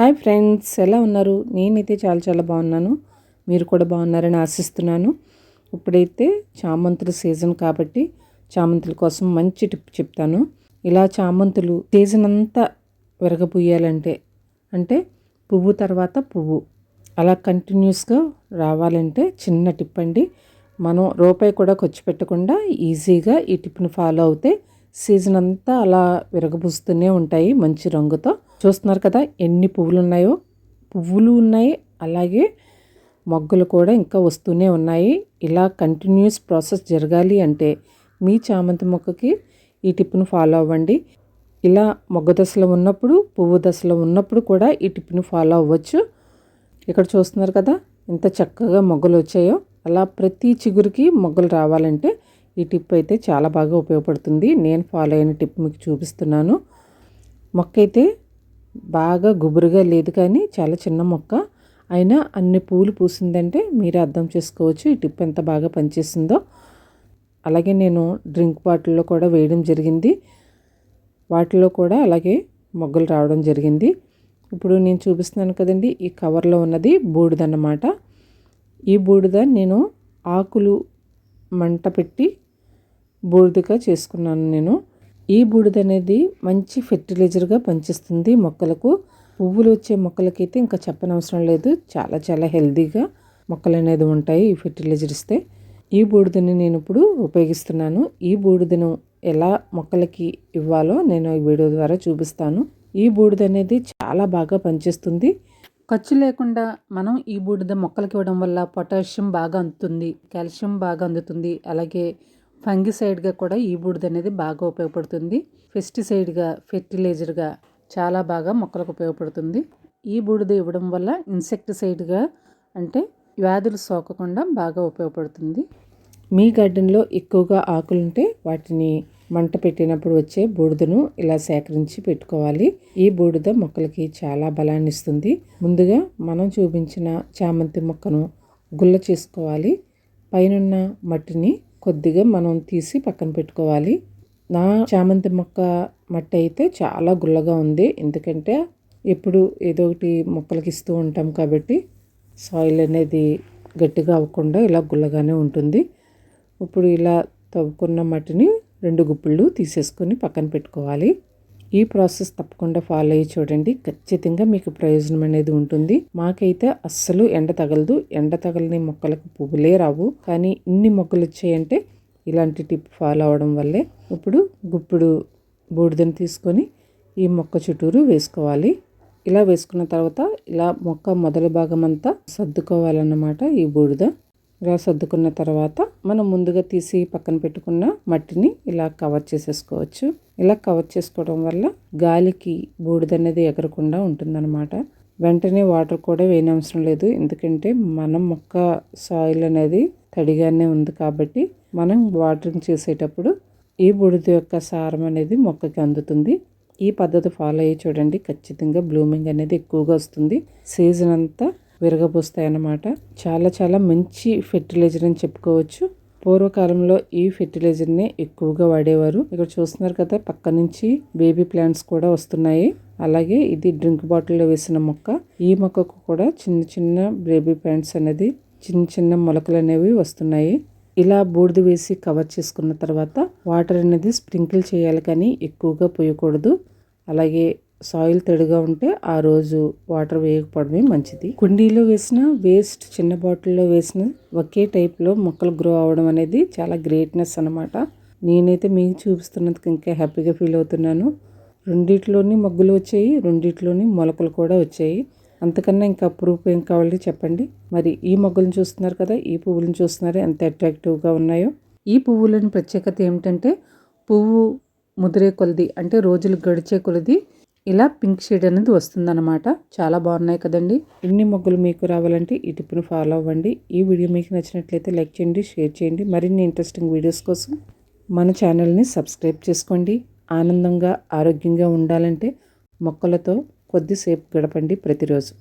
Hi friends ఎలా ఉన్నారు? నేనైతే చాలా చాలా బాగున్నాను. మీరు కూడా బాగున్నారని ఆశిస్తున్నాను. ఇప్పుడైతే చామంతుల సీజన్ కాబట్టి చామంతుల కోసం మంచి టిప్ చెప్తాను. ఇలా చామంతులు సీజన్ అంతా విరగబూయాలంటే అంటే పువ్వు తర్వాత పువ్వు. అలా కంటిన్యూస్గా రావాలంటే చిన్న టిప్ అండి. మనం రూపాయి కూడా ఖర్చు పెట్టకుండా ఈజీగా ఈ టిప్ని ఫాలో అవుతే సీజన్ అంతా అలా విరగబూస్తూనే ఉంటాయి మంచి రంగుతో. చూస్తున్నారు కదా ఎన్ని పువ్వులు ఉన్నాయో పువ్వులు ఉన్నాయి అలాగే మొగ్గలు కూడా ఇంకా వస్తూనే ఉన్నాయి. ఇలా కంటిన్యూస్ ప్రాసెస్ జరగాలి అంటే మీ చామంతి మొక్కకి ఈ టిప్ను ఫాలో అవ్వండి. ఇలా మొగ్గ దశలో ఉన్నప్పుడు పువ్వు దశలో ఉన్నప్పుడు కూడా ఈ టిప్పును ఫాలో అవ్వచ్చు. ఇక్కడ చూస్తున్నారు కదా ఎంత చక్కగా మొగ్గలు వచ్చాయో. అలా ప్రతి చిగురికి మొగ్గలు రావాలంటే ఈ టిప్ అయితే చాలా బాగా ఉపయోగపడుతుంది. నేను ఫాలో అయిన టిప్ మీకు చూపిస్తున్నాను. మొక్క అయితే బాగా గుబురుగా లేదు కానీ చాలా చిన్న మొక్క. అయినా అన్ని పూలు పూసిందంటే మీరు అర్థం చేసుకోవచ్చు ఈ టిప్ ఎంత బాగా పనిచేసిందో. అలాగే నేను డ్రింక్ బాటిల్లో కూడా వేయడం జరిగింది. వాటిలో కూడా అలాగే మొగ్గలు రావడం జరిగింది. ఇప్పుడు నేను చూపిస్తున్నాను కదండి ఈ కవర్లో ఉన్నది బూడిద అన్నమాట ఈ బూడిద నేను ఆకులు మంట పెట్టి బూడిదగా చేసుకున్నాను నేను. ఈ బూడిద అనేది మంచి ఫెర్టిలైజర్గా పనిచేస్తుంది మొక్కలకు. పువ్వులు వచ్చే మొక్కలకైతే ఇంకా చెప్పనవసరం లేదు. చాలా చాలా హెల్దీగా మొక్కలు అనేది ఉంటాయి ఈ ఫెర్టిలైజర్ ఇస్తే ఈ బూడిదని నేను ఇప్పుడు ఉపయోగిస్తున్నాను. ఈ బూడిదను ఎలా మొక్కలకి ఇవ్వాలో నేను ఈ వీడియో ద్వారా చూపిస్తాను. ఈ బూడిద అనేది చాలా బాగా పనిచేస్తుంది. ఖర్చు లేకుండా మనం ఈ బూడిద మొక్కలకి ఇవ్వడం వల్ల పొటాషియం బాగా అందుతుంది కాల్షియం బాగా అందుతుంది అలాగే ఫంగిసైడ్గా కూడా ఈ బూడిద అనేది బాగా ఉపయోగపడుతుంది. పెస్టిసైడ్గా ఫెర్టిలైజర్గా చాలా బాగా మొక్కలకు ఉపయోగపడుతుంది. ఈ బూడిద ఇవ్వడం వల్ల ఇన్సెక్టిసైడ్గా అంటే వ్యాధులు సోకకుండా బాగా ఉపయోగపడుతుంది. మీ గార్డెన్లో ఎక్కువగా ఆకులుంటే వాటిని మంట పెట్టినప్పుడు వచ్చే బూడిదను ఇలా సేకరించి పెట్టుకోవాలి. ఈ బూడిద మొక్కలకి చాలా బలాన్ని ఇస్తుంది. ముందుగా మనం చూపించిన చామంతి మొక్కను గుల్ల చేసుకోవాలి. పైనున్న మట్టిని కొద్దిగా మనం తీసి పక్కన పెట్టుకోవాలి. నా చామంతి మొక్క మట్టి అయితే చాలా గుల్లగా ఉంది. ఎందుకంటే ఎప్పుడు ఏదో ఒకటి మొక్కలకి ఇస్తూ ఉంటాం కాబట్టి సాయిల్ అనేది గట్టిగా అవ్వకుండా ఇలా గుల్లగానే ఉంటుంది. ఇప్పుడు ఇలా తవ్వుకున్న మట్టిని రెండు గుప్పిళ్ళు తీసేసుకొని పక్కన పెట్టుకోవాలి. ఈ ప్రాసెస్ తప్పకుండా ఫాలో అయ్యి చూడండి. ఖచ్చితంగా మీకు ప్రయోజనం అనేది ఉంటుంది. మాకైతే అస్సలు ఎండ తగలదు. ఎండ తగలని మొక్కలకు పువ్వులే రావు. కానీ ఇన్ని మొక్కలు వచ్చాయంటే ఇలాంటి టిప్ ఫాలో అవడం వల్లే ఇప్పుడు గుప్పుడు బూడిదని తీసుకొని ఈ మొక్క చుట్టూరు వేసుకోవాలి. ఇలా వేసుకున్న తర్వాత ఇలా మొక్క మొదటి భాగం అంతా సర్దుకోవాలన్నమాట ఈ బూడిద. ఇలా సర్దుకున్న తర్వాత మనం ముందుగా తీసి పక్కన పెట్టుకున్న మట్టిని ఇలా కవర్ చేసేసుకోవచ్చు. ఇలా కవర్ చేసుకోవడం వల్ల గాలికి బూడిద అనేది ఎగరకుండా ఉంటుందన్నమాట. వెంటనే వాటర్ కూడా వేయనవసరం లేదు. ఎందుకంటే మనం మొక్క సాయిల్ అనేది తడిగానే ఉంది కాబట్టి మనం వాటరింగ్ చేసేటప్పుడు ఈ బూడిద యొక్క సారం అనేది మొక్కకి అందుతుంది. ఈ పద్ధతి ఫాలో అయ్యి చూడండి. ఖచ్చితంగా బ్లూమింగ్ అనేది ఎక్కువగా వస్తుంది. సీజన్ అంతా విరగబోస్తాయి అన్నమాట చాలా చాలా మంచి ఫెర్టిలైజర్ అని చెప్పుకోవచ్చు. పూర్వకాలంలో ఈ ఫెర్టిలైజర్ని ఎక్కువగా వాడేవారు. ఇక్కడ చూస్తున్నారు కదా పక్క నుంచి బేబీ ప్లాంట్స్ కూడా వస్తున్నాయి. అలాగే ఇది డ్రింక్ బాటిల్లో వేసిన మొక్క. ఈ మొక్కకు కూడా చిన్న చిన్న బేబీ ప్లాంట్స్ అనేది చిన్న చిన్న మొలకలు అనేవి వస్తున్నాయి. ఇలా బూడిద వేసి కవర్ చేసుకున్న తర్వాత వాటర్ అనేది స్ప్రింకిల్ చేయాలి కానీ ఎక్కువగా పోయకూడదు. అలాగే సాయిల్ తడిగా ఉంటే ఆ రోజు వాటర్ వేయకపోవడమే మంచిది. కుండీలో వేసిన వేస్ట్ చిన్న బాటిల్లో వేసిన ఒకే టైప్లో మొక్కలు గ్రో అవడం అనేది చాలా గ్రేట్నెస్ అనమాట నేనైతే మీకు చూపిస్తున్నందుకు ఇంకా హ్యాపీగా ఫీల్ అవుతున్నాను. రెండిట్లోని మొగ్గులు వచ్చాయి రెండిట్లోని మొలకలు కూడా వచ్చాయి. అంతకన్నా ఇంకా ప్రూఫ్ ఏం కావాలి చెప్పండి? మరి ఈ మొగ్గులను చూస్తున్నారు కదా ఈ పువ్వులను చూస్తున్నారు ఎంత అట్రాక్టివ్గా ఉన్నాయో. ఈ పువ్వులని ప్రత్యేకత ఏమిటంటే పువ్వు ముదిరే కొలది అంటే రోజులు గడిచే కొలది ఇలా పింక్ షేడ్ అనేది వస్తుందన్నమాట. చాలా బాగున్నాయి కదండి. ఇన్ని మొగ్గులు మీకు రావాలంటే ఈ టిప్ను ఫాలో అవ్వండి. ఈ వీడియో మీకు నచ్చినట్లయితే లైక్ చేయండి షేర్ చేయండి. మరిన్ని ఇంట్రెస్టింగ్ వీడియోస్ కోసం మన ఛానల్ని సబ్స్క్రైబ్ చేసుకోండి. ఆనందంగా ఆరోగ్యంగా ఉండాలంటే మొక్కలతో కొద్దిసేపు గడపండి ప్రతిరోజు.